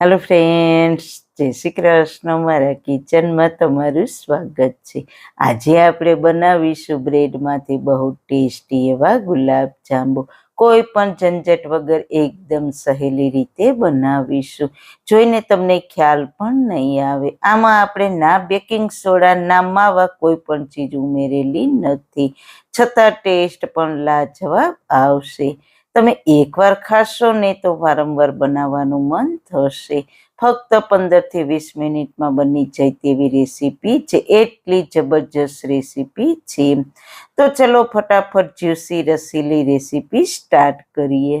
Hello friends જય શ્રી કૃષ્ણ. મારા કિચનમાં તમારું સ્વાગત છે. આજે આપણે બનાવીશું બ્રેડમાંથી બહુ ટેસ્ટી એવા ગુલાબ જાંબુ. કોઈ પણ ઝંઝટ વગર એકદમ સહેલી રીતે બનાવીશું. જોઈને તમને ખ્યાલ પણ નહીં આવે. આમાં આપણે ના બેકિંગ સોડા, ના માવા કોઈ પણ ચીજ ઉમેરેલી નથી. છતાં ટેસ્ટ પણ લાજવાબ આવશે. તમે એકવાર ખાશો ને તો વારંવાર બનાવવાનું મન થશે. ફક્ત પંદરથી વીસ મિનિટમાં બની જાય તેવી રેસીપી છે એટલી જબરજસ્ત રેસીપી છે. તો ચલો ફટાફટ જ્યુસી રસીલી રેસીપી સ્ટાર્ટ કરીએ.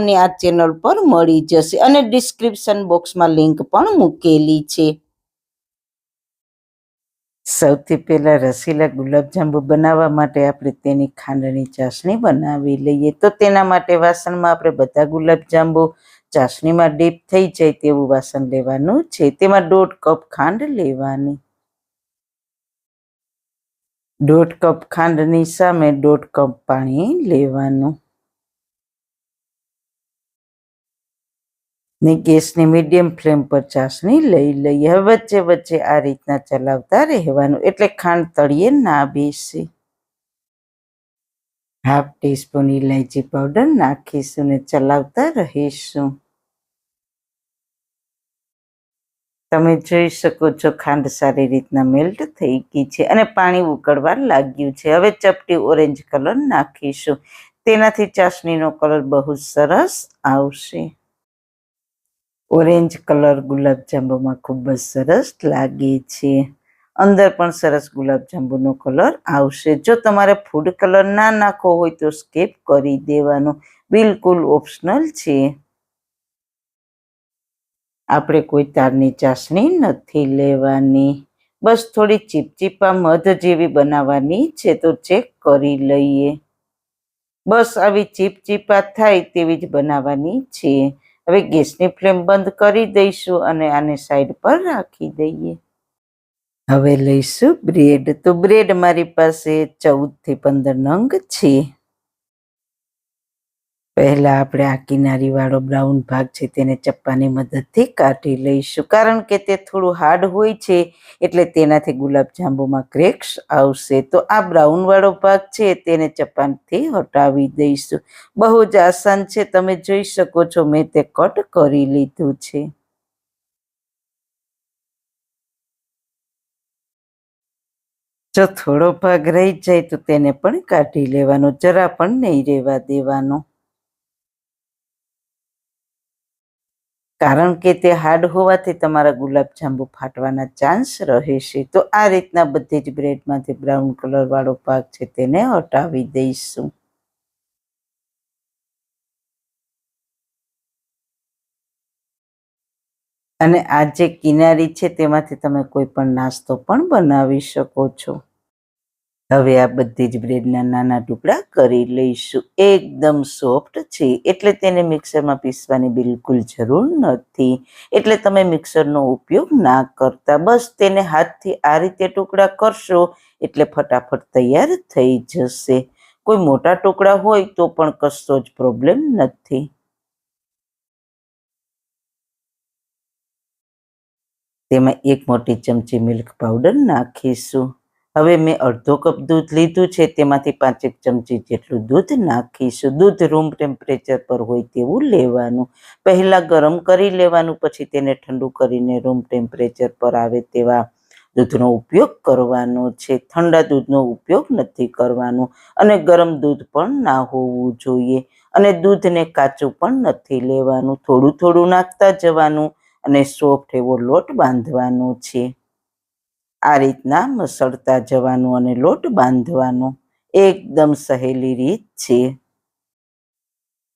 તમને આ ચેનલ પર મળી જશે અને ડિસ્ક્રિપ્શન બોક્સમાં લિંક પણ મૂકેલી છે. સૌથી પહેલા રસીલા ગુલાબજાંબુ બનાવવા માટે આપણે તેની ખાંડની ચાસણી બનાવી લઈએ. તો તેના માટે વાસણમાં આપણે બધા ગુલાબજાંબુ ચાસણીમાં ડીપ થઈ જાય તેવું વાસણ લેવાનું છે. તેમાં દોઢ કપ ખાંડ લેવાની. દોઢ કપ ખાંડની સામે દોઢ કપ પાણી લેવાનું. ને ગેસની મીડિયમ ફ્લેમ પર ચાસણી લઈ લઈએ. હવે વચ્ચે વચ્ચે આ રીતના ચલાવતા રહેવાનું. એટલે ખાંડ તળીએ, ના બેસે હાફ ટીસ્પૂન ઇલાયચી પાવડર નાખીશું ને ચલાવતા રહીશું. તમે જોઈ શકો છો ખાંડ સારી રીતના મેલ્ટ થઈ ગઈ છે અને પાણી ઉકળવા લાગ્યું છે. હવે ચપટી ઓરેન્જ કલર નાખીશું. તેનાથી ચાસણીનો કલર બહુ સરસ આવશે. ઓરેન્જ કલર ગુલાબજાંબુમાં ખૂબ જ સરસ લાગે છે. અંદર પણ સરસ ગુલાબજાંબુનો કલર આવશે. જો તમારે ફૂડ કલર ના નાખવો હોય તો સ્કીપ કરી દેવાનો. બિલકુલ ઓપ્શનલ છે. આપણે કોઈ તારની ચાસણી નથી લેવાની. બસ થોડી ચીપચીપા મધ જેવી બનાવવાની છે તો ચેક કરી લઈએ. બસ આવી ચીપચીપા થાય તેવી જ બનાવવાની છે. હવે ગેસની ફ્લેમ બંધ કરી દઈશું અને આને સાઈડ પર રાખી દઈએ. હવે લઈશું બ્રેડ તો બ્રેડ મારી પાસે ચૌદથી પંદર નંગ છે. પહેલા આપણે આ કિનારી વાળો બ્રાઉન ભાગ છે તેને ચપ્પાની મદદથી કાઢી લઈશું. કારણ કે તે થોડું હાર્ડ હોય છે, એટલે તેનાથી ગુલાબ જાંબુમાં ક્રેક્સ આવશે. તો આ બ્રાઉન વાળો ભાગ છે, તેને ચપ્પાથી હટાવી દઈશું. બહુ જ આસાન છે, તમે જોઈ શકો છો, મેં તે કટ કરી લીધું છે. જો થોડો ભાગ રહી જાય, તો તેને પણ કાઢી લેવાનો, જરા પણ નહીં રહેવા દેવાનો. કારણ કે તે હાર્ડ હોવાથી તમારા ગુલાબજાંબુ ફાટવાના ચાન્સ રહેશે તો આ રીતના બધી જ બ્રેડમાંથી બ્રાઉન કલર વાળો ભાગ છે તેને હટાવી દઈશું. અને આ જે કિનારી છે તેમાંથી તમે કોઈ પણ નાસ્તો પણ બનાવી શકો છો. હવે આ બધી જ બ્રેડના નાના ટુકડા કરી લઈશું. એકદમ સોફ્ટ છે, એટલે તેને મિક્સરમાં પીસવાની બિલકુલ જરૂર નથી. એટલે તમે મિક્સરનો ઉપયોગ ના કરતા, બસ તેને હાથથી આ રીતે ટુકડા કરશો, એટલે ફટાફટ તૈયાર થઈ જશે. કોઈ મોટા ટુકડા હોય તો પણ કશો જ પ્રોબ્લેમ નથી. તેમાં એક મોટી ચમચી મિલ્ક પાવડર નાખીશું. હવે મેં અડધો કપ દૂધ લીધું છે, તેમાંથી પાંચેક ચમચી જેટલું દૂધ નાખીશું. દૂધ રૂમ ટેમ્પરેચર પર હોય તેવું લેવાનું. પહેલાં ગરમ કરી લેવાનું, પછી તેને ઠંડુ કરીને રૂમ ટેમ્પરેચર પર આવે તેવા દૂધનો ઉપયોગ કરવાનો છે. ઠંડા દૂધનો ઉપયોગ નથી કરવાનો અને ગરમ દૂધ પણ ના હોવું જોઈએ અને દૂધને કાચું પણ નથી લેવાનું. થોડું થોડું નાખતા જવાનું અને સોફ્ટ એવો લોટ બાંધવાનો છે. આ રીતના મસળતા જવાનું અને લોટ બાંધવાનો એકદમ સહેલી રીત છે.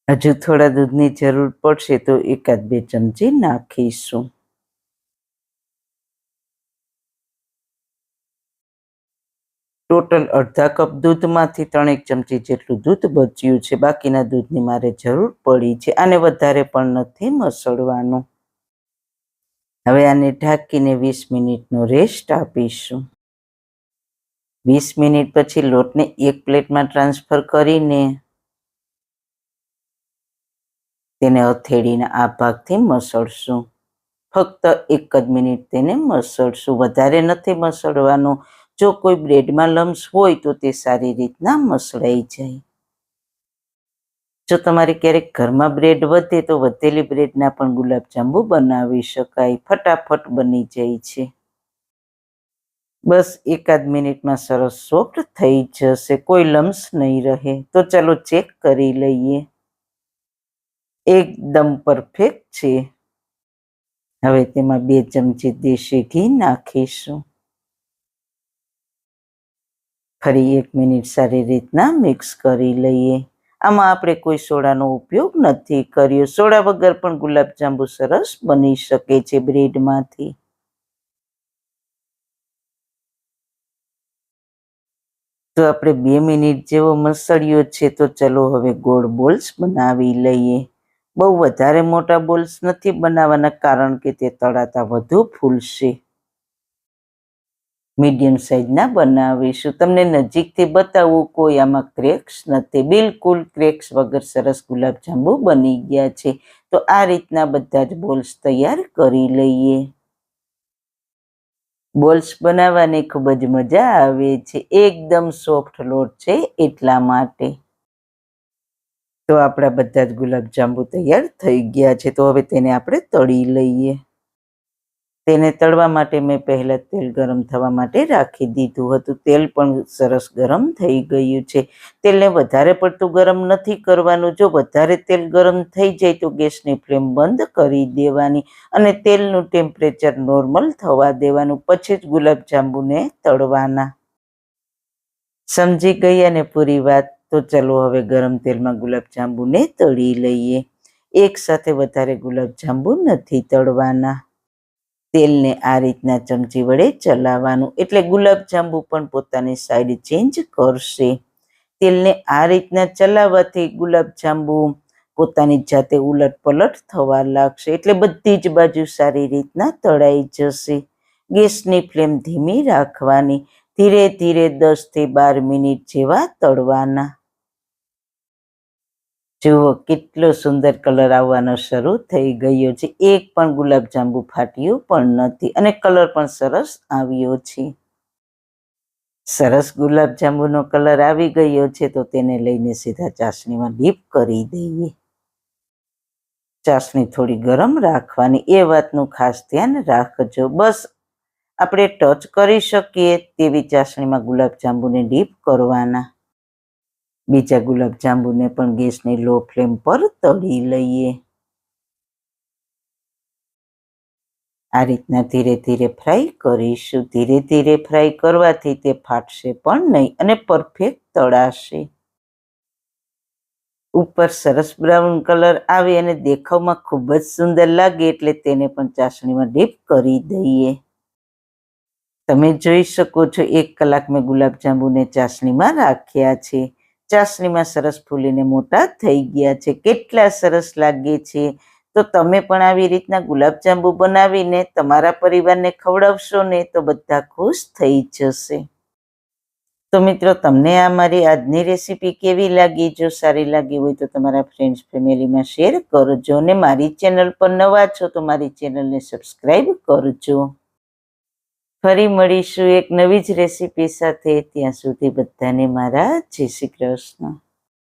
હજુ થોડા દૂધની જરૂર પડશે તો એકાદ બે ચમચી નાખીશું. ટોટલ અડધા કપ દૂધમાંથી ત્રણેક ચમચી જેટલું દૂધ બચ્યું છે. બાકીના દૂધની મારે જરૂર પડી છે આને વધારે પણ નથી મસળવાનું. હવે આને ઢાંકીને વીસ મિનિટનો રેસ્ટ આપીશું. વીસ મિનિટ પછી લોટને એક પ્લેટમાં ટ્રાન્સફર કરીને તેને હથેળીના આ ભાગથી મસળશું. ફક્ત એક જ મિનિટ તેને મસળશું. વધારે નથી મસળવાનું. જો કોઈ બ્રેડમાં લમ્સ હોય તો તે સારી રીતના મસળાઈ જાય. જો તમારે ક્યારેક ઘરમાં બ્રેડ વધે તો વધેલી બ્રેડના પણ ગુલાબજાંબુ બનાવી શકાય. ફટાફટ બની જાય છે. બસ એકાદ મિનિટમાં સરસ સોફ્ટ થઈ જશે. કોઈ લમ્સ નહીં રહે. તો ચાલો ચેક કરી લઈએ. એકદમ પરફેક્ટ છે. હવે તેમાં બે ચમચી દેશી ઘી નાખીશું. ફરી એક મિનિટ સારી રીતના મિક્સ કરી લઈએ. આમાં આપણે કોઈ સોડાનો ઉપયોગ નથી કર્યો. સોડા વગર પણ ગુલાબજાંબુ સરસ બની શકે છે બ્રેડમાંથી. તો આપણે બે મિનિટ જેવો મસળ્યો છે તો ચલો હવે ગોળ બોલ્સ બનાવી લઈએ. બહુ વધારે મોટા બોલ્સ નથી બનાવવાના કારણ કે તે તળાતા વધુ ફૂલશે. મીડિયમ સાઇઝના બનાવીશું. તમને નજીકથી બતાવવું કોઈ આમાં ક્રેક્સ નથી. બિલકુલ ક્રેક્સ વગર સરસ ગુલાબજાંબુ બની ગયા છે. તો આ રીતના બધા જ બોલ્સ તૈયાર કરી લઈએ. બોલ્સ બનાવવાની ખૂબ જ મજા આવે છે. એકદમ સોફ્ટ લોટ છે એટલા માટે. તો આપણા બધા જ ગુલાબજાંબુ તૈયાર થઈ ગયા છે. તો હવે તેને આપણે તળી લઈએ. તેને તળવા માટે મેં પહેલાં તેલ ગરમ થવા માટે રાખી દીધું હતું. તેલ પણ સરસ ગરમ થઈ ગયું છે. તેલને વધારે પડતું ગરમ નથી કરવાનું. જો વધારે તેલ ગરમ થઈ જાય તો ગેસની ફ્લેમ બંધ કરી દેવાની અને તેલનું ટેમ્પરેચર નોર્મલ થવા દેવાનું. પછી જ ગુલાબજાંબુને તળવાના. સમજી ગઈ અને પૂરી વાત? તો ચલો હવે ગરમ તેલમાં ગુલાબજાંબુને તળી લઈએ. એકસાથે વધારે ગુલાબજાંબુ નથી તળવાના. તેલને આ રીતના ચમચી વડે ચલાવવાનું. એટલે ગુલાબજાંબુ પણ પોતાની સાઈડ ચેન્જ કરશે. તેલને આ રીતના ચલાવવાથી ગુલાબજાંબુ પોતાની જાતે ઉલટ પલટ થવા લાગશે. એટલે બધી જ બાજુ સારી રીતના તળાઈ જશે. ગેસની ફ્લેમ ધીમી રાખવાની. ધીરે ધીરે દસથી બાર મિનિટ જેવા તળવાના. જુઓ, કેટલો સુંદર કલર આવવાનો શરૂ થઈ ગયો છે. એક પણ ગુલાબજાંબુ ફાટ્યું પણ નથી અને કલર પણ સરસ આવ્યો છે. સરસ ગુલાબજાંબુનો કલર આવી ગયો છે તો તેને લઈને સીધા ચાસણીમાં ડીપ કરી દઈએ. ચાસણી થોડી ગરમ રાખવાની, એ વાતનું ખાસ ધ્યાન રાખજો. બસ, આપણે ટચ કરી શકીએ તેવી ચાસણીમાં ગુલાબજાંબુને ડીપ કરવાના. બીજા ગુલાબજાંબુને પણ ગેસની લો ફ્લેમ પર તળી લઈએ. આ રીતના ધીરે ધીરે ફ્રાય કરીશું. ધીરે ધીરે ફ્રાય કરવાથી તે ફાટશે પણ નહીં અને પરફેક્ટ તળાશે. ઉપર સરસ બ્રાઉન કલર આવે અને દેખાવમાં ખૂબ જ સુંદર લાગે એટલે તેને પણ ચાસણીમાં ડીપ કરી દઈએ. તમે જોઈ શકો છો એક કલાક મેં ગુલાબજાંબુને ચાસણીમાં રાખ્યા છે. ચાસણીમાં સરસ ફૂલીને મોટા થઈ ગયા છે. કેટલા સરસ લાગે છે. તો તમે પણ આવી રીતના ગુલાબજાંબુ બનાવીને તમારા પરિવારને ખવડાવશો ને તો બધા ખુશ થઈ જશે. તો મિત્રો, તમને આ મારી આજની રેસીપી કેવી લાગી? જો સારી લાગી હોય તો તમારા ફ્રેન્ડ્સ ફેમિલીમાં શેર કરજો ને મારી ચેનલ પર નવા છો તો મારી ચેનલને સબસ્ક્રાઈબ કરજો. ફરી મળીશું એક નવી જ રેસીપી સાથે ત્યાં સુધી બધાને મારા જય શ્રી કૃષ્ણ.